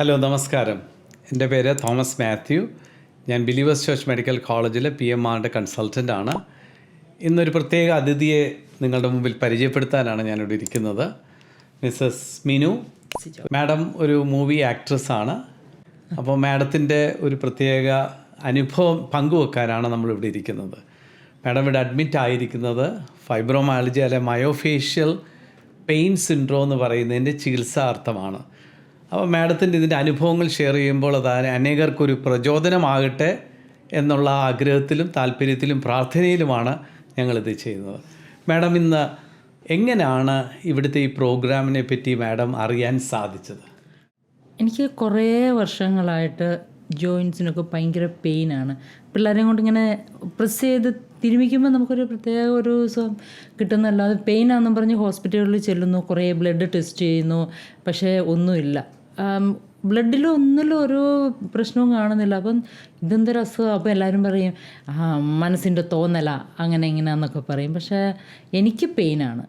Hello നമസ്കാരം. എന്റെ പേര് തോമസ് മാത്യു. ഞാൻ ബിലീവേഴ്സ് ചർച്ച് മെഡിക്കൽ കോളേജിലെ പി എം ആറിന്റെ കൺസൾട്ടന്റ് ആണ്. ഇന്നൊരു പ്രത്യേക അതിഥിയെ നിങ്ങളുടെ മുമ്പിൽ പരിചയപ്പെടുത്താനാണ് ഞാനിവിടെ ഇരിക്കുന്നത്. മിസ്സസ് മിനു. മാഡം ഒരു മൂവി ആക്ട്രസ് ആണ്. അപ്പോൾ മാഡത്തിന്റെ ഒരു പ്രത്യേക അനുഭവം പങ്കുവെക്കാനാണ് നമ്മളിവിടെ ഇരിക്കുന്നത്. മാഡം ഇവിടെ അഡ്മിറ്റ് ആയിരിക്കുന്നത് ഫൈബ്രോമാലജി അല്ലെ മയോഫേഷ്യൽ പെയിൻ സിൻഡ്രോ എന്ന് പറയുന്നതിന്റെ ചികിത്സാർത്ഥമാണ്. അപ്പോൾ മാഡത്തിന്റെ ഇതിന്റെ അനുഭവങ്ങൾ ഷെയർ ചെയ്യുമ്പോൾ അത് അനേകർക്കൊരു പ്രചോദനമാകട്ടെ എന്നുള്ള ആഗ്രഹത്തിലും താല്പര്യത്തിലും പ്രാർത്ഥനയിലുമാണ് ഞങ്ങളിത് ചെയ്യുന്നത്. മാഡം ഇന്ന് എങ്ങനെയാണ് ഇവിടുത്തെ ഈ പ്രോഗ്രാമിനെ പറ്റി മാഡം അറിയാൻ സാധിച്ചത്? എനിക്ക് കുറേ വർഷങ്ങളായിട്ട് ജോയിൻസിനൊക്കെ ഭയങ്കര പെയിനാണ് പിള്ളേരെയും കൊണ്ട് ഇങ്ങനെ പ്രസ് ചെയ്ത് തിരുമിക്കുമ്പോൾ നമുക്കൊരു പ്രത്യേക ഒരു ദിവസം കിട്ടുന്നല്ലാതെ പെയിനാണെന്നും പറഞ്ഞ് ഹോസ്പിറ്റലുകളിൽ ചെല്ലുന്നു കുറേ ബ്ലഡ് ടെസ്റ്റ് ചെയ്യുന്നു. പക്ഷേ ഒന്നുമില്ല. ബ്ലഡിലും ഒന്നിലും ഒരു പ്രശ്നവും കാണുന്നില്ല. അപ്പം ഇതെന്തൊരു അസുഖം അപ്പോൾ എല്ലാവരും പറയും ആ മനസ്സിന്റെ തോന്നല അങ്ങനെ ഇങ്ങനെയാന്നൊക്കെ പറയും. പക്ഷേ എനിക്ക് പെയിനാണ്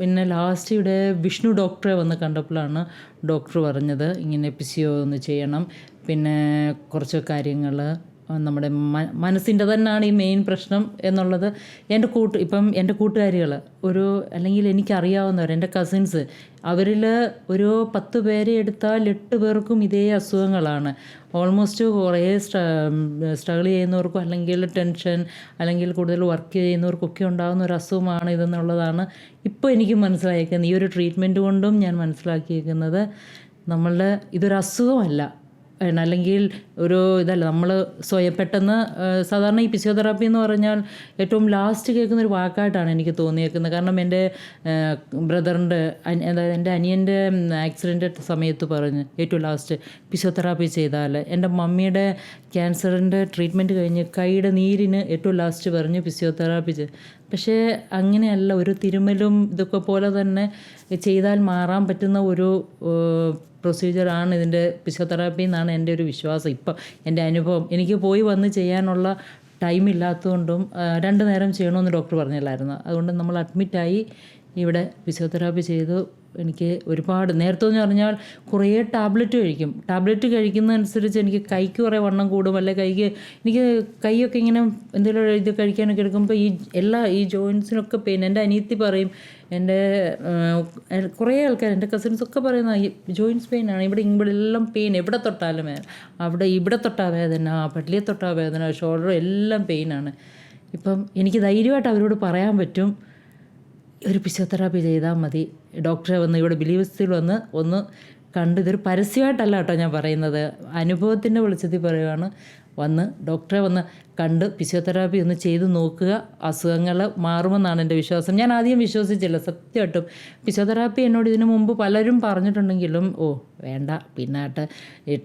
പിന്നെ ലാസ്റ്റ് ഇവിടെ വിഷ്ണു ഡോക്ടറെ വന്ന് കണ്ടപ്പോഴാണ് ഡോക്ടർ പറഞ്ഞത് ഇങ്ങനെ പിസിയോ ഒന്ന് ചെയ്യണം. പിന്നെ കുറച്ച് കാര്യങ്ങൾ നമ്മുടെ മനസ്സിന്റെ തന്നെയാണ് ഈ മെയിൻ പ്രശ്നം എന്നുള്ളത് എന്റെ കൂട്ട് ഇപ്പം എന്റെ കൂട്ടുകാരികൾ ഒരു അല്ലെങ്കിൽ എനിക്കറിയാവുന്നവർ എന്റെ കസിൻസ് അവരിൽ ഒരു പത്ത് പേരെ എടുത്താൽ എട്ട് പേർക്കും ഇതേ അസുഖങ്ങളാണ് ഓൾമോസ്റ്റ് കുറേ സ്ട്രഗിൾ ചെയ്യുന്നവർക്കും അല്ലെങ്കിൽ ടെൻഷൻ അല്ലെങ്കിൽ കൂടുതൽ വർക്ക് ചെയ്യുന്നവർക്കൊക്കെ ഉണ്ടാകുന്ന ഒരു അസുഖമാണ് ഇതെന്നുള്ളതാണ് ഇപ്പോൾ എനിക്ക് മനസ്സിലാക്കിയത് ഈ ഒരു ട്രീറ്റ്മെന്റ് കൊണ്ടും ഞാൻ മനസ്സിലാക്കിയിരിക്കുന്നത് നമ്മളുടെ ഇതൊരു അസുഖമല്ല. അല്ലെങ്കിൽ ഒരു ഇതല്ല നമ്മൾ സ്വയം പെട്ടെന്ന് സാധാരണ ഈ ഫിസിയോതെറാപ്പി എന്ന് പറഞ്ഞാൽ ഏറ്റവും ലാസ്റ്റ് കേൾക്കുന്ന ഒരു വാക്കായിട്ടാണ് എനിക്ക് തോന്നിയേക്കുന്നത്. കാരണം എന്റെ ബ്രദറിന്റെ അതായത് എന്റെ അനിയന്റെ ആക്സിഡന്റ് സമയത്ത് പറഞ്ഞ് ഏറ്റവും ലാസ്റ്റ് ഫിസിയോതെറാപ്പി ചെയ്താൽ എന്റെ മമ്മിയുടെ ക്യാൻസറിന്റെ ട്രീറ്റ്മെന്റ് കഴിഞ്ഞ് കൈയുടെ നീരിന് ഏറ്റവും ലാസ്റ്റ് പറഞ്ഞ് ഫിസിയോതെറാപ്പി ചെയ്ത് പക്ഷേ അങ്ങനെയല്ല ഒരു തിരുമലും ഇതൊക്കെ പോലെ തന്നെ ചെയ്താൽ മാറാൻ പറ്റുന്ന ഒരു പ്രൊസീജിയറാണ് ഇതിന്റെ ഫിസിയോതെറാപ്പി എന്നാണ് എന്റെ ഒരു വിശ്വാസം. ഇപ്പം എന്റെ അനുഭവം. എനിക്ക് പോയി വന്ന് ചെയ്യാനുള്ള ടൈം ഇല്ലാത്തതുകൊണ്ടും രണ്ട് നേരം ചെയ്യണമെന്ന് ഡോക്ടർ പറഞ്ഞില്ലായിരുന്നു. അതുകൊണ്ട് നമ്മൾ അഡ്മിറ്റായി ഇവിടെ ഫിസിയോതെറാപ്പി ചെയ്തു. എനിക്ക് ഒരുപാട് നേരത്തെ എന്ന് പറഞ്ഞാൽ കുറേ ടാബ്ലറ്റ് കഴിക്കും. ടാബ്ലറ്റ് കഴിക്കുന്നതനുസരിച്ച് എനിക്ക് കൈക്ക് കുറേ വണ്ണം കൂടും. അല്ലെ കൈക്ക് എനിക്ക് കൈയൊക്കെ ഇങ്ങനെ എന്തെങ്കിലും ഇത് കഴിക്കാനൊക്കെ എടുക്കുമ്പോൾ ഈ എല്ലാ ഈ ജോയിൻസിനൊക്കെ പെയിൻ. എന്റെ അനിയത്തി പറയും എന്റെ കുറേ ആൾക്കാർ എന്റെ കസിൻസ് ഒക്കെ പറയുന്ന ജോയിൻസ് പെയിൻ ആണ്. ഇവിടെ ഇവിടെ എല്ലാം പെയിൻ. എവിടെ തൊട്ടാലും വേദന അവിടെ ഇവിടെ തൊട്ടാ വേദന പള്ളിയെ തൊട്ടാ വേദന ഷോൾഡർ എല്ലാം പെയിൻ ആണ്. ഇപ്പം എനിക്ക് ധൈര്യമായിട്ട് അവരോട് പറയാൻ പറ്റും. ഒരു ഫിസിയോതെറാപ്പി ചെയ്താൽ മതി. ഡോക്ടറെ വന്ന് ഇവിടെ ബിലീവ്സിൽ വന്ന് ഒന്ന് കണ്ട് ഇതൊരു പരസ്യമായിട്ടല്ല കേട്ടോ ഞാൻ പറയുന്നത്. അനുഭവത്തിന്റെ വെളിച്ചത്തിൽ പറയുവാണ്. വന്ന് ഡോക്ടറെ വന്ന് കണ്ട് ഫിസിയോതെറാപ്പി ഒന്ന് ചെയ്ത് നോക്കുക. അസുഖങ്ങൾ മാറുമെന്നാണ് എന്റെ വിശ്വാസം. ഞാൻ ആദ്യം വിശ്വസിച്ചില്ല സത്യമായിട്ടും. ഫിസിയോതെറാപ്പി എന്നോട് ഇതിനു മുമ്പ് പലരും പറഞ്ഞിട്ടുണ്ടെങ്കിലും ഓ വേണ്ട പിന്നാട്ട്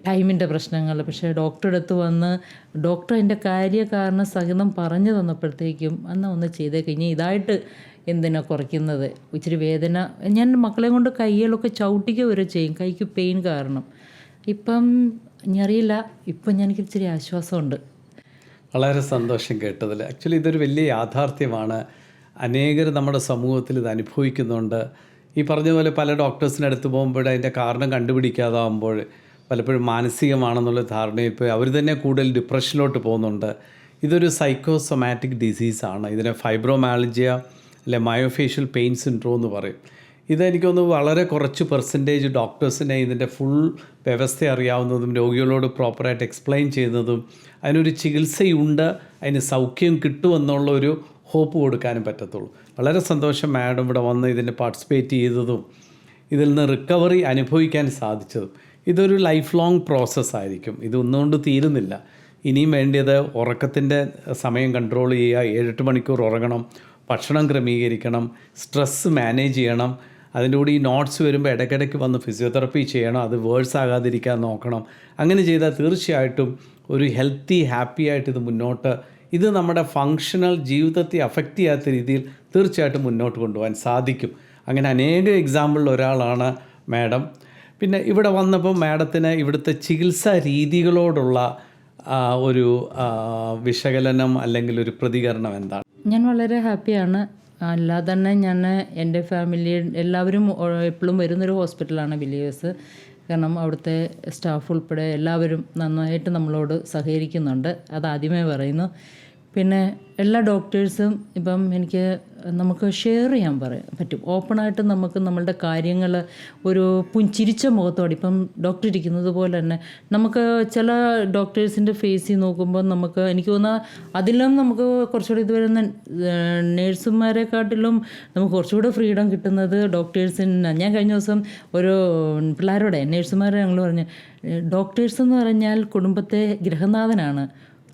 ടൈമിന്റെ പ്രശ്നങ്ങൾ. പക്ഷേ ഡോക്ടറുടെ അടുത്ത് വന്ന് ഡോക്ടർ എന്റെ കാര്യകാരണ സഹിതം പറഞ്ഞു തന്നപ്പോഴത്തേക്കും അന്ന് ഒന്ന് ചെയ്തേക്ക്. ഇതായിട്ട് എന്തിനാ കുറയ്ക്കുന്നത്? ഇച്ചിരി വേദന. ഞാൻ മക്കളെ കൊണ്ട് കൈകളൊക്കെ ചവിട്ടിക്കുക വരെ ചെയ്യും. കൈക്ക് പെയിൻ കാരണം. ഇപ്പം ഇനി അറിയില്ല. ഇപ്പം ഞാൻ എനിക്ക് ഇച്ചിരി ആശ്വാസമുണ്ട്. വളരെ സന്തോഷം കേട്ടതിൽ. ആക്ച്വലി ഇതൊരു വലിയ യാഥാർത്ഥ്യമാണ്. അനേകർ നമ്മുടെ സമൂഹത്തിൽ ഇത് അനുഭവിക്കുന്നുണ്ട്. ഈ പറഞ്ഞ പോലെ പല ഡോക്ടേഴ്സിന്റെ അടുത്ത് പോകുമ്പോൾ അതിന്റെ കാരണം കണ്ടുപിടിക്കാതാവുമ്പോൾ പലപ്പോഴും മാനസികമാണെന്നുള്ള ധാരണയിൽ പോയി അവർ തന്നെ കൂടുതൽ ഡിപ്രഷനിലോട്ട് പോകുന്നുണ്ട്. ഇതൊരു സൈക്കോസൊമാറ്റിക് ഡിസീസാണ് ഇതിനെ ഫൈബ്രോമാലജിയ അല്ലെ മയോഫേഷ്യൽ പെയിൻ സിൻഡ്രോം എന്ന് പറയും. ഇതെനിക്കൊന്ന് വളരെ കുറച്ച് പെർസെന്റേജ് ഡോക്ടേഴ്സിനെ ഇതിന്റെ ഫുൾ വ്യവസ്ഥ അറിയാവുന്നതും രോഗികളോട് പ്രോപ്പറായിട്ട് എക്സ്പ്ലെയിൻ ചെയ്യുന്നതും അതിനൊരു ചികിത്സയുണ്ട് അതിന് സൗഖ്യം കിട്ടുമെന്നുള്ള ഒരു ഹോപ്പ് കൊടുക്കാനും പറ്റത്തുള്ളൂ. വളരെ സന്തോഷം മാഡം ഇവിടെ വന്ന് ഇതിന് പാർട്ടിസിപ്പേറ്റ് ചെയ്തതും ഇതിൽ നിന്ന് റിക്കവറി അനുഭവിക്കാൻ സാധിച്ചതും. ഇതൊരു ലൈഫ് ലോങ് പ്രോസസ്സായിരിക്കും ഇത് ഒന്നുകൊണ്ട് തീരുന്നില്ല. ഇനിയും വേണ്ടിയത് ഉറക്കത്തിന്റെ സമയം കൺട്രോൾ ചെയ്യുക ഏഴെട്ട് മണിക്കൂർ ഉറങ്ങണം ഭക്ഷണം ക്രമീകരിക്കണം സ്ട്രെസ്സ് മാനേജ് ചെയ്യണം. അതിന്റെ കൂടി ഈ നോട്ട്സ് വരുമ്പോൾ ഇടയ്ക്കിടയ്ക്ക് വന്ന് ഫിസിയോതെറപ്പി ചെയ്യണം അത് വേഴ്സ് ആകാതിരിക്കാൻ നോക്കണം. അങ്ങനെ ചെയ്താൽ തീർച്ചയായിട്ടും ഒരു ഹെൽത്തി ഹാപ്പി ആയിട്ട് ഇത് മുന്നോട്ട് ഇത് നമ്മുടെ ഫങ്ഷണൽ ജീവിതത്തെ അഫക്റ്റ് ചെയ്യാത്ത രീതിയിൽ തീർച്ചയായിട്ടും മുന്നോട്ട് കൊണ്ടുപോകാൻ സാധിക്കും. അങ്ങനെ അനേക എക്സാമ്പിളിൽ ഒരാളാണ് മാഡം. പിന്നെ ഇവിടെ വന്നപ്പോൾ മാഡത്തിന് ഇവിടുത്തെ ചികിത്സാ രീതികളോടുള്ള ഒരു വിശകലനം അല്ലെങ്കിൽ ഒരു പ്രതികരണം എന്താണ്? ഞാൻ വളരെ ഹാപ്പിയാണ്. അല്ലാതെ തന്നെ ഞാൻ എന്റെ ഫാമിലി എല്ലാവരും എപ്പോഴും വരുന്നൊരു ഹോസ്പിറ്റലാണ് ബിലീവേഴ്സ് കാരണം അവിടുത്തെ സ്റ്റാഫ് ഉൾപ്പെടെ എല്ലാവരും നന്നായിട്ട് നമ്മളോട് സഹകരിക്കുന്നുണ്ട്. അത് ആദ്യമേ പറയുന്നു. പിന്നെ എല്ലാ ഡോക്ടേഴ്സും ഇപ്പം എനിക്ക് നമുക്ക് ഷെയർ ചെയ്യാൻ പറയാൻ പറ്റും. ഓപ്പണായിട്ട് നമുക്ക് നമ്മളുടെ കാര്യങ്ങൾ ഒരു പുഞ്ചിരിച്ച മുഖത്തോടെ ഇപ്പം ഡോക്ടർ ഇരിക്കുന്നത് പോലെ തന്നെ നമുക്ക് ചില ഡോക്ടേഴ്സിന്റെ ഫേസിൽ നോക്കുമ്പോൾ നമുക്ക് എനിക്ക് തോന്നുന്ന അതിലും നമുക്ക് കുറച്ചുകൂടി ഇത് വരുന്ന നേഴ്സുമാരെക്കാട്ടിലും നമുക്ക് കുറച്ചുകൂടെ ഫ്രീഡം കിട്ടുന്നത് ഡോക്ടേഴ്സിന് ഞാൻ കഴിഞ്ഞ ദിവസം ഒരു പിള്ളേരോടെ നേഴ്സുമാരെ ഞങ്ങൾ പറഞ്ഞു ഡോക്ടേഴ്സ് എന്ന് പറഞ്ഞാൽ കുടുംബത്തെ ഗൃഹനാഥനാണ്.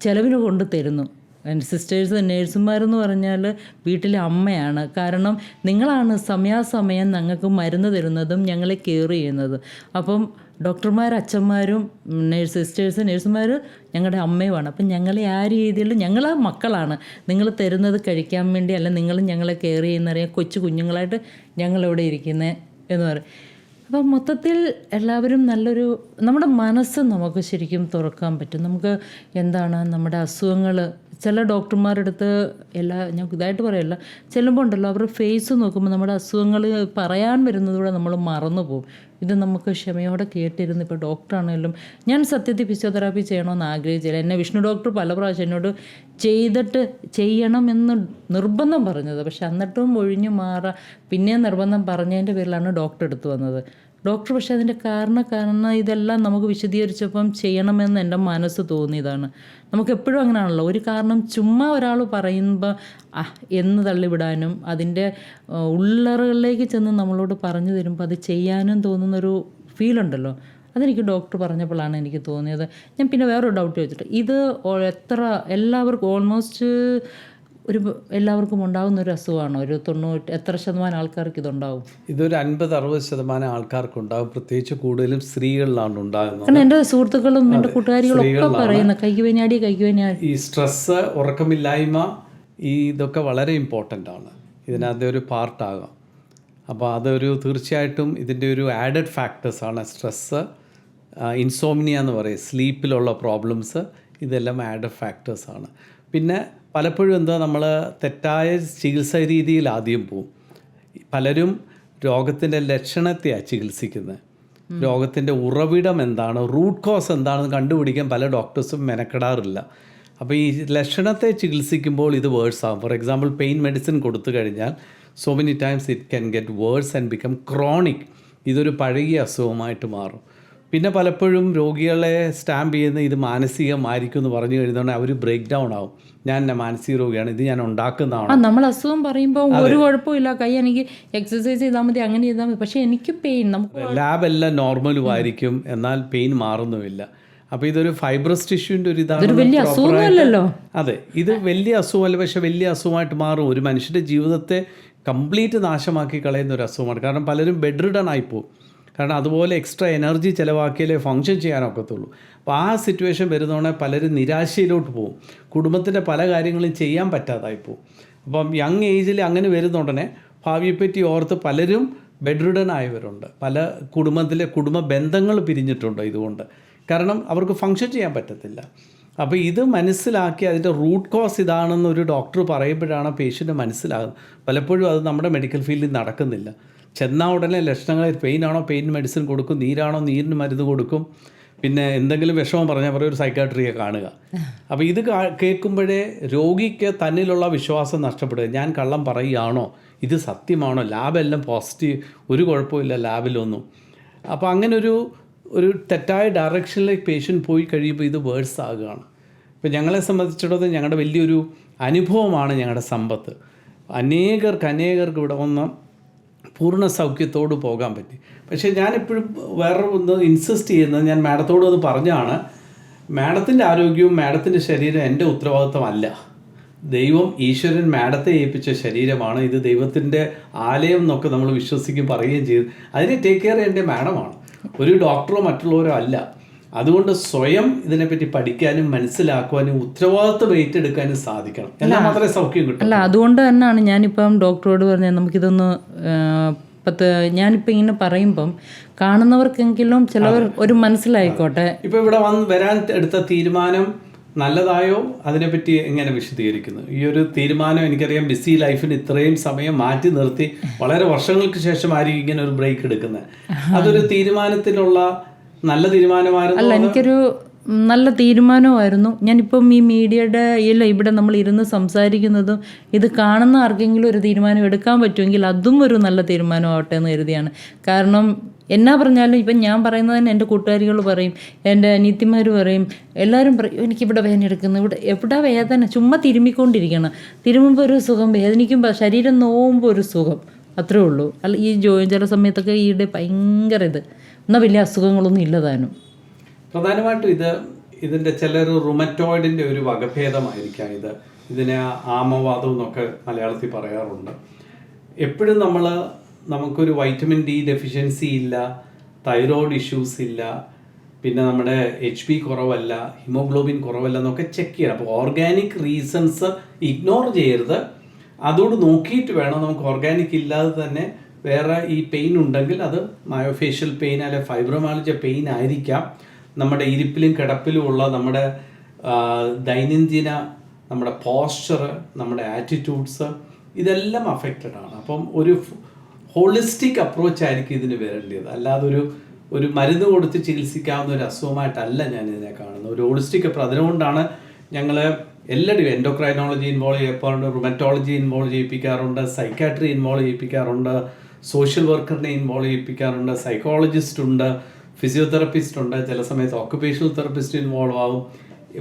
ചിലവിന് കൊണ്ട് തരുന്നു സിസ്റ്റേഴ്സ് നേഴ്സുമാരെന്ന് പറഞ്ഞാൽ വീട്ടിലെ അമ്മയാണ്. കാരണം നിങ്ങളാണ് സമയാസമയം ഞങ്ങൾക്ക് മരുന്ന് തരുന്നതും ഞങ്ങളെ കെയർ ചെയ്യുന്നതും. അപ്പം ഡോക്ടർമാർ അച്ഛന്മാരും നേഴ്സ് സിസ്റ്റേഴ്സ് നേഴ്സുമാർ ഞങ്ങളുടെ അമ്മയുമാണ്. അപ്പം ഞങ്ങളെ ആ രീതിയിൽ ഞങ്ങൾ മക്കളാണ്. നിങ്ങൾ തരുന്നത് കഴിക്കാൻ വേണ്ടി അല്ല നിങ്ങൾ ഞങ്ങളെ കെയർ ചെയ്യുന്നറിയാം കൊച്ചു കുഞ്ഞുങ്ങളായിട്ട് ഞങ്ങളിവിടെ ഇരിക്കുന്നത് എന്ന് പറയും. അപ്പം മൊത്തത്തിൽ എല്ലാവരും നല്ലൊരു നമ്മുടെ മനസ്സ് നമുക്ക് ശരിക്കും തുറക്കാൻ പറ്റും. നമുക്ക് എന്താണ് നമ്മുടെ അസുഖങ്ങൾ ചില ഡോക്ടർമാരുടെ അടുത്ത് എല്ലാ ഞാൻ ഇതായിട്ട് പറയല്ല ചെല്ലുമ്പോൾ ഉണ്ടല്ലോ അവരുടെ ഫേസ് നോക്കുമ്പോൾ നമ്മുടെ അസുഖങ്ങൾ പറയാൻ വരുന്നതോടെ നമ്മൾ മറന്നു പോകും. ഇത് നമുക്ക് ക്ഷമയോടെ കേട്ടിരുന്നു ഇപ്പോൾ ഡോക്ടറാണെങ്കിലും ഞാൻ സത്യത്തിൽ ഫിസിയോതെറാപ്പി ചെയ്യണമെന്ന് ആഗ്രഹിച്ചില്ല. എന്നെ വിഷ്ണു ഡോക്ടർ പല പ്രാവശ്യം എന്നോട് ചെയ്തിട്ട് ചെയ്യണമെന്ന് നിർബന്ധം പറഞ്ഞത്. പക്ഷെ എന്നിട്ടും ഒഴിഞ്ഞു മാറാ. പിന്നെ നിർബന്ധം പറഞ്ഞതിന്റെ പേരിലാണ് ഡോക്ടർ എടുത്തു വന്നത്. ഡോക്ടർ പക്ഷേ അതിന്റെ കാരണം കാരണം ഇതെല്ലാം നമുക്ക് വിശദീകരിച്ചപ്പം ചെയ്യണമെന്ന് എന്റെ മനസ്സ് തോന്നിയതാണ്. നമുക്കെപ്പോഴും അങ്ങനെയാണല്ലോ ഒരു കാരണം ചുമ്മാ ഒരാൾ പറയുമ്പോൾ ആ എന്ന് തള്ളിവിടാനും അതിന്റെ ഉള്ളറുകളിലേക്ക് ചെന്ന് നമ്മളോട് പറഞ്ഞു തരുമ്പോൾ അത് ചെയ്യാനും തോന്നുന്നൊരു ഫീലുണ്ടല്ലോ. അതെനിക്ക് ഡോക്ടർ പറഞ്ഞപ്പോഴാണ് എനിക്ക് തോന്നിയത്. ഞാൻ പിന്നെ വേറൊരു ഡൗട്ട് ചോദിച്ചിട്ട് ഇത് എത്ര എല്ലാവർക്കും ഓൾമോസ്റ്റ് ഒരു എല്ലാവർക്കും ഉണ്ടാകുന്ന ഒരു അസുഖമാണോ. ഒരു തൊണ്ണൂറ്റി എത്ര ശതമാനം ആൾക്കാർക്ക് ഇതുണ്ടാവും? ഇതൊരു അൻപത് അറുപത് ശതമാനം ആൾക്കാർക്ക് ഉണ്ടാവും പ്രത്യേകിച്ച് കൂടുതലും സ്ത്രീകളിലാണ് ഉണ്ടാകുന്നത്. കാരണം എന്റെ സുഹൃത്തുക്കളും എന്റെ കൂട്ടുകാരികളും ഒക്കെ പറയുന്ന കൈക്ക് വേനാടി കൈക്ക് വേനാടി ഈ സ്ട്രെസ് ഉറക്കമില്ലായ്മ ഈ ഇതൊക്കെ വളരെ ഇമ്പോർട്ടന്റ് ആണ്. ഇതിനകത്തെ ഒരു പാർട്ടാകാം അപ്പോൾ അതൊരു തീർച്ചയായിട്ടും ഇതിന്റെ ഒരു ആഡഡ് ഫാക്ടേഴ്സാണ് സ്ട്രെസ്സ് ഇൻസോമിനിയ എന്ന് പറയും. സ്ലീപ്പിലുള്ള പ്രോബ്ലംസ് ഇതെല്ലാം ആഡഡ് ഫാക്ടേഴ്സാണ് പിന്നെ പലപ്പോഴും എന്താ നമ്മൾ തെറ്റായ ചികിത്സാ രീതിയിൽ ആദ്യം പോവും. പലരും രോഗത്തിന്റെ ലക്ഷണത്തെയാണ് ചികിത്സിക്കുന്നത് രോഗത്തിന്റെ ഉറവിടം എന്താണ്? റൂട്ട് കോസ് എന്താണെന്ന് കണ്ടുപിടിക്കാൻ പല ഡോക്ടേഴ്സും മെനക്കെടാറില്ല. അപ്പോൾ ഈ ലക്ഷണത്തെ ചികിത്സിക്കുമ്പോൾ ഇത് വേഴ്സ് ആകും ഫോർ എക്സാമ്പിൾ പെയിൻ മെഡിസിൻ കൊടുത്തു കഴിഞ്ഞാൽ so many times it can get worse and become chronic ഇതൊരു പഴകിയ അസുഖമായിട്ട് മാറും. പിന്നെ പലപ്പോഴും രോഗികളെ സ്റ്റാമ്പ് ചെയ്യുന്ന ഇത് മാനസികമായിരിക്കും എന്ന് പറഞ്ഞു കഴിഞ്ഞാൽ അവർ ബ്രേക്ക് ഡൗൺ ആവും. ഞാൻ എന്നെ മാനസിക രോഗിയാണ് ഇത് ഞാൻ ഉണ്ടാക്കുന്നതാണ് നമ്മൾ അസുഖം പറയുമ്പോൾ ഒരു കുഴപ്പമില്ല കൈ എനിക്ക് എക്സസൈസ് ചെയ്താൽ മതി അങ്ങനെ ചെയ്താൽ മതി. പക്ഷേ എനിക്ക് പെയിൻ നമുക്ക് ലാബ് എല്ലാം നോർമലും ആയിരിക്കും. എന്നാൽ പെയിൻ മാറുന്നുമില്ല. അപ്പോൾ ഇതൊരു ഫൈബ്രസ് ടിഷ്യൂവിന്റെ ഒരു ഇതാണ് വലിയ അസുഖമല്ലല്ലോ അതെ ഇത് വലിയ അസുഖമല്ല പക്ഷെ വലിയ അസുഖമായിട്ട് മാറും. ഒരു മനുഷ്യന്റെ ജീവിതത്തെ കംപ്ലീറ്റ് നാശമാക്കി കളയുന്ന ഒരു അസുഖമാണ്. കാരണം പലരും ബെഡ് റിഡൺ ആയിപ്പോവും കാരണം അതുപോലെ എക്സ്ട്രാ എനർജി ചിലവാക്കിയാലേ ഫങ്ഷൻ ചെയ്യാനൊക്കത്തുള്ളൂ. അപ്പോൾ ആ സിറ്റുവേഷൻ വരുന്നതോടെ പലരും നിരാശയിലോട്ട് പോകും. കുടുംബത്തിന്റെ പല കാര്യങ്ങളും ചെയ്യാൻ പറ്റാതായി പോകും. അപ്പം യങ് ഏജിൽ അങ്ങനെ വരുന്നുടനെ ഭാവിയെപ്പറ്റി ഓർത്ത് പലരും ബെഡ് റിഡൺ ആയവരുണ്ട് പല കുടുംബത്തിലെ കുടുംബ ബന്ധങ്ങൾ പിരിഞ്ഞിട്ടുണ്ട് ഇതുകൊണ്ട്. കാരണം അവർക്ക് ഫങ്ഷൻ ചെയ്യാൻ പറ്റത്തില്ല. അപ്പോൾ ഇത് മനസ്സിലാക്കി അതിന്റെ റൂട്ട് കോസ് ഇതാണെന്ന് ഒരു ഡോക്ടർ പറയുമ്പോഴാണ് പേഷ്യന്റ് മനസ്സിലാകുന്നത്. പലപ്പോഴും അത് നമ്മുടെ മെഡിക്കൽ ഫീൽഡിൽ നടക്കുന്നില്ല. ചെന്നാൽ ഉടനെ ലക്ഷണങ്ങൾ പെയിൻ ആണോ പെയിൻ മെഡിസിൻ കൊടുക്കും നീരാണോ നീരിന് മരുന്ന് കൊടുക്കും പിന്നെ എന്തെങ്കിലും വിഷമം പറഞ്ഞാൽ പറയും ഒരു സൈക്കാട്രിയെ കാണുക. അപ്പോൾ ഇത് കേൾക്കുമ്പോഴേ രോഗിക്ക് തന്നിലുള്ള വിശ്വാസം നഷ്ടപ്പെടുക. ഞാൻ കള്ളം പറയുകയാണോ? ഇത് സത്യമാണോ? ലാബെല്ലാം പോസിറ്റീവ് ഒരു കുഴപ്പമില്ല ലാബിലൊന്നും അപ്പോൾ അങ്ങനെ ഒരു ഒരു തെറ്റായ ഡയറക്ഷനിലേക്ക് പേഷ്യന്റ് പോയി കഴിയുമ്പോൾ ഇത് വേഴ്സ് ആകുകയാണ്. ഇപ്പോൾ ഞങ്ങളെ സംബന്ധിച്ചിടത്തോളം ഞങ്ങളുടെ വലിയൊരു അനുഭവമാണ് ഞങ്ങളുടെ സമ്പത്ത്. അനേകർക്ക് അനേകർക്ക് ഇവിടെ വന്ന് പൂർണ സൗഖ്യത്തോട് പോകാൻ പറ്റി. പക്ഷേ ഞാനിപ്പോഴും വേറെ ഒന്ന് ഇൻസിസ്റ്റ് ചെയ്യുന്നത് ഞാൻ മാഡത്തോട് അത് പറഞ്ഞാണ് മാഡത്തിന്റെ ആരോഗ്യവും മാഡത്തിന്റെ ശരീരം എന്റെ ഉത്തരവാദിത്തമല്ല. ദൈവം ഈശ്വരൻ മാഡത്തെ ഏൽപ്പിച്ച ശരീരമാണ്. ഇത് ദൈവത്തിന്റെ ആലയം എന്നൊക്കെ നമ്മൾ വിശ്വസിക്കും പറയുകയും ചെയ്തു. അതിനെ ടേക്ക് കെയർ എന്റെ മാഡമാണ്. ഒരു ഡോക്ടറോ മറ്റുള്ളവരോ അല്ല. അതുകൊണ്ട് സ്വയം ഇതിനെപ്പറ്റി പഠിക്കാനും മനസ്സിലാക്കുവാനും ഉത്തരവാദിത്വം ഏറ്റെടുക്കാനും സാധിക്കണം. എന്നാൽ മാത്രമേ സൗഖ്യം കിട്ടും അല്ല അതുകൊണ്ട് തന്നെയാണ് ഞാനിപ്പം ഡോക്ടറോട് പറഞ്ഞത് നമുക്കിതൊന്ന് പത്ത് ഞാനിപ്പോൾ ഇങ്ങനെ പറയുമ്പം കാണുന്നവർക്കെങ്കിലും ചിലവർ ഒരു മനസ്സിലായിക്കോട്ടെ. ഇപ്പൊ ഇവിടെ വന്ന് വരാൻ എടുത്ത തീരുമാനം നല്ലതായോ? അതിനെപ്പറ്റി എങ്ങനെ വിശദീകരിക്കുന്നു? ഈ ഒരു തീരുമാനം എനിക്കറിയാം ബിസി ലൈഫിന് ഇത്രയും സമയം മാറ്റി നിർത്തി വളരെ വർഷങ്ങൾക്ക് ശേഷമായിരിക്കും ഇങ്ങനെ ഒരു ബ്രേക്ക് എടുക്കുന്നത്. അതൊരു തീരുമാനത്തിലുള്ള നല്ല തീരുമാനമായിരുന്നു അല്ല എനിക്കൊരു നല്ല തീരുമാനമായിരുന്നു. ഞാനിപ്പം ഈ മീഡിയയുടെ ഇല്ല ഇവിടെ നമ്മൾ ഇരുന്ന് സംസാരിക്കുന്നതും ഇത് കാണുന്ന ആർക്കെങ്കിലും ഒരു തീരുമാനം എടുക്കാൻ പറ്റുമെങ്കിൽ അതും ഒരു നല്ല തീരുമാനമാവട്ടെ എന്ന് കരുതിയാണ്. കാരണം എന്നാ പറഞ്ഞാലും ഇപ്പം ഞാൻ പറയുന്നത് തന്നെ എന്റെ കൂട്ടുകാരികൾ പറയും എന്റെ അനിയത്തിമാർ പറയും എല്ലാവരും പറയും എനിക്കിവിടെ വേദന എടുക്കുന്നു ഇവിടെ എവിടെ വേദന? ചുമ്മാ തിരുമ്മിക്കൊണ്ടിരിക്കണം. തിരുമുമ്പോൾ ഒരു സുഖം വേദനിക്കുമ്പോൾ ശരീരം നോവുമ്പോൾ ഒരു സുഖം. അത്രേ ഉള്ളൂ. അല്ല ഈ ജോയിൻ ചില സമയത്തൊക്കെ ഈയിടെ ഭയങ്കര ഇത്. എന്നാൽ വലിയ അസുഖങ്ങളൊന്നും ഇല്ലതാനും പ്രധാനമായിട്ടും ഇത് ഇതിന്റെ ചിലർ റുമറ്റോയിഡിന്റെ ഒരു വകഭേദമായിരിക്കാം ഇത്. ഇതിനെ ആമവാദം എന്നൊക്കെ മലയാളത്തിൽ പറയാറുണ്ട്. എപ്പോഴും നമ്മൾ നമുക്കൊരു വൈറ്റമിൻ ഡി ഡെഫിഷ്യൻസി ഇല്ല തൈറോയ്ഡ് ഇഷ്യൂസ് ഇല്ല പിന്നെ നമ്മുടെ എച്ച് പി കുറവല്ല ഹിമോഗ്ലോബിൻ കുറവല്ല എന്നൊക്കെ ചെക്ക് ചെയ്യണം. അപ്പോൾ ഓർഗാനിക് റീസൺസ് ഇഗ്നോർ ചെയ്യരുത്. അതോട് നോക്കിയിട്ട് വേണം നമുക്ക് ഓർഗാനിക് ഇല്ലാതെ തന്നെ വേറെ ഈ പെയിൻ ഉണ്ടെങ്കിൽ അത് മയോഫേഷ്യൽ പെയിൻ അല്ലെ ഫൈബ്രോമാലജ പെയിൻ ആയിരിക്കാം. നമ്മുടെ ഇരിപ്പിലും കിടപ്പിലും ഉള്ള നമ്മുടെ ദൈനംദിന നമ്മുടെ പോസ്ചർ നമ്മുടെ ആറ്റിറ്റ്യൂഡ്സ് ഇതെല്ലാം അഫക്റ്റഡ് ആണ്. അപ്പം ഒരു ഹോളിസ്റ്റിക് അപ്രോച്ച് ആയിരിക്കും ഇതിന് വരേണ്ടത്. അല്ലാതെ ഒരു ഒരു മരുന്ന് കൊടുത്ത് ചികിത്സിക്കാവുന്ന ഒരു അസുഖമായിട്ടല്ല ഞാൻ ഇതിനെ കാണുന്നത്. ഒരു ഹോളിസ്റ്റിക് അപ്രോ അതിനുകൊണ്ടാണ് ഞങ്ങൾ എല്ലാവരും എൻഡോക്രൈനോളജി ഇൻവോൾവ് ചെയ്യപ്പാറുണ്ട് റുമറ്റോളജി ഇൻവോൾവ് ചെയ്യിപ്പിക്കാറുണ്ട് സൈക്കാട്രി ഇൻവോൾവ് ചെയ്യിപ്പിക്കാറുണ്ട് സോഷ്യൽ വർക്കറിനെ ഇൻവോൾവ് ചെയ്യിപ്പിക്കാറുണ്ട് സൈക്കോളജിസ്റ്റ് ഉണ്ട് ഫിസിയോതെറപ്പിസ്റ്റ് ഉണ്ട് ചില സമയത്ത് ഓക്കുപേഷണൽ തെറപ്പിസ്റ്റ് ഇൻവോൾവ് ആവും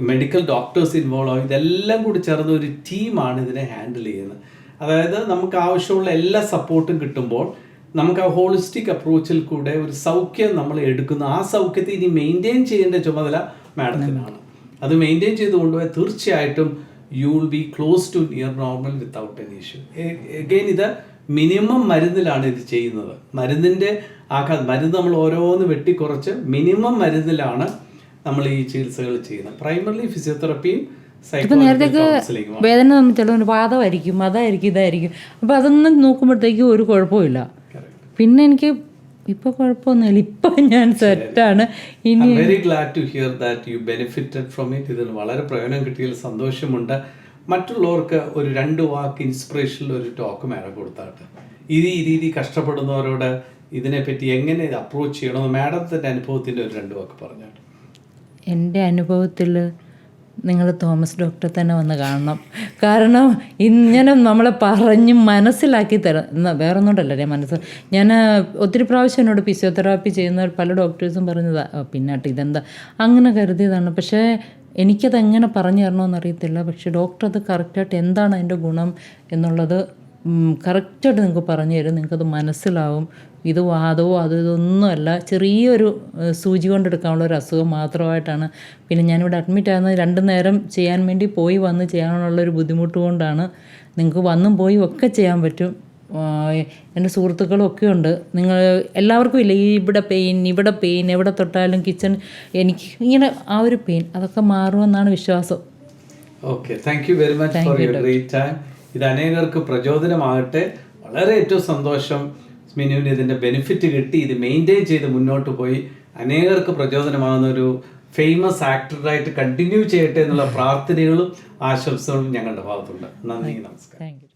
മെഡിക്കൽ ഡോക്ടേഴ്സ് ഇൻവോൾവ് ആവും. ഇതെല്ലാം കൂടി ചേർന്ന ഒരു ടീമാണ് ഇതിനെ ഹാൻഡിൽ ചെയ്യുന്നത്. അതായത് നമുക്ക് ആവശ്യമുള്ള എല്ലാ സപ്പോർട്ടും കിട്ടുമ്പോൾ നമുക്ക് ആ ഹോളിസ്റ്റിക് അപ്രോച്ചിൽ കൂടെ ഒരു സൗഖ്യം നമ്മൾ എടുക്കുന്നു. ആ സൗഖ്യത്തെ ഇനി മെയിന്റെയിൻ ചെയ്യേണ്ട ചുമതല മാഡത്തിനാണ് അത് മെയിന്റെയിൻ ചെയ്ത് കൊണ്ടുപോയാൽ തീർച്ചയായിട്ടും you will be close to near normal without an issue again ഇത് മിനിമം മരുന്നിലാണ് ഇത് ചെയ്യുന്നത്. മരുന്നിന്റെ ആഘാതം മരുന്ന് നമ്മൾ ഓരോന്ന് വെട്ടിക്കുറച്ച് മിനിമം മരുന്നിലാണ് നമ്മൾ ഈ ചികിത്സകൾ ചെയ്യുന്നത്. പ്രൈമറിലി ഫിസിയോതെറപ്പിയും സൈക്കോളജിക്കൽ കൗൺസിലിംഗും വേദന നമ്മൾ ചിലവന് വാദമായിരിക്കും അതായിരിക്കും ഇതായിരിക്കും. അപ്പോൾ അതൊന്നും നോക്കുമ്പോഴത്തേക്കും ഒരു കുഴപ്പമില്ല പിന്നെ എനിക്ക് ഇപ്പോൾ കുഴപ്പമൊന്നുമില്ല. ഇപ്പൊ ഞാൻ സെറ്റാണ് ഇനി very glad to hear that you benefited from it ഇതിൽ വളരെ പ്രയോജനം കിട്ടിയതിൽ സന്തോഷമുണ്ട്. മറ്റുള്ളവർക്ക് ഒരു രണ്ട് വാക്ക് ഇൻസ്പിറേഷനിൽ ഒരു ടോക്ക് മാഡം കൊടുത്താട്ട്. ഇത് ഈ രീതി കഷ്ടപ്പെടുന്നവരോട് ഇതിനെപ്പറ്റി എങ്ങനെ ഇത് അപ്രോച്ച് ചെയ്യണമെന്ന് മാഡത്തിന്റെ അനുഭവത്തിന്റെ ഒരു രണ്ട് വാക്ക് പറഞ്ഞാട്ട്. എന്റെ അനുഭവത്തിൽ നിങ്ങൾ തോമസ് ഡോക്ടറെ തന്നെ വന്ന് കാണണം. കാരണം ഇങ്ങനെ നമ്മളെ പറഞ്ഞ് മനസ്സിലാക്കി തരാം വേറെ ഒന്നുകൊണ്ടല്ല ഞാൻ മനസ്സ് ഞാൻ ഒത്തിരി പ്രാവശ്യം എന്നോട് ഫിസിയോതെറാപ്പി ചെയ്യുന്ന പല ഡോക്ടേഴ്സും പറഞ്ഞതാണ് പിന്നെ പിന്നാട്ട് ഇതെന്താ? അങ്ങനെ കരുതിയതാണ്. പക്ഷേ എനിക്കതെങ്ങനെ പറഞ്ഞു തരണമെന്നറിയത്തില്ല പക്ഷേ ഡോക്ടർ അത് കറക്റ്റായിട്ട് എന്താണ് അതിന്റെ ഗുണം എന്നുള്ളത് കറക്റ്റായിട്ട് നിങ്ങൾക്ക് പറഞ്ഞു തരും. നിങ്ങൾക്കത് മനസ്സിലാവും. ഇത് വാദമോ അത് ഇതൊന്നുമല്ല. ചെറിയൊരു സൂചി കൊണ്ടെടുക്കാനുള്ള ഒരു അസുഖം മാത്രമായിട്ടാണ്. പിന്നെ ഞാനിവിടെ അഡ്മിറ്റ് ആകുന്നത് രണ്ട് നേരം ചെയ്യാൻ വേണ്ടി പോയി വന്ന് ചെയ്യാനുള്ള ഒരു ബുദ്ധിമുട്ട് കൊണ്ടാണ്. നിങ്ങൾക്ക് വന്നും പോയി ഒക്കെ ചെയ്യാൻ പറ്റും. എന്റെ സുഹൃത്തുക്കളും ഒക്കെ ഉണ്ട്. നിങ്ങൾ എല്ലാവർക്കും ഇല്ല. ഈ ഇവിടെ പെയിൻ ഇവിടെ പെയിൻ എവിടെ തൊട്ടാലും കിച്ചൺ എനിക്ക് ഇങ്ങനെ ആ ഒരു പെയിൻ അതൊക്കെ മാറുമെന്നാണ് വിശ്വാസം. Okay thank you very much for your great time ഇത് അനേകർക്ക് പ്രചോദനമാകട്ടെ. വളരെ ഏറ്റവും സന്തോഷം മിനുവിന് ഇതിന്റെ ബെനിഫിറ്റ് കിട്ടി. ഇത് മെയിന്റെയിൻ ചെയ്ത് മുന്നോട്ട് പോയി. അനേകർക്ക് പ്രചോദനമാകുന്ന ഒരു ഫേമസ് ആക്ടറായിട്ട് കണ്ടിന്യൂ ചെയ്യട്ടെ എന്നുള്ള പ്രാർത്ഥനകളും ആശംസകളും ഞങ്ങളുടെ ഭാഗത്തുണ്ട്. നന്ദി നമസ്കാരം.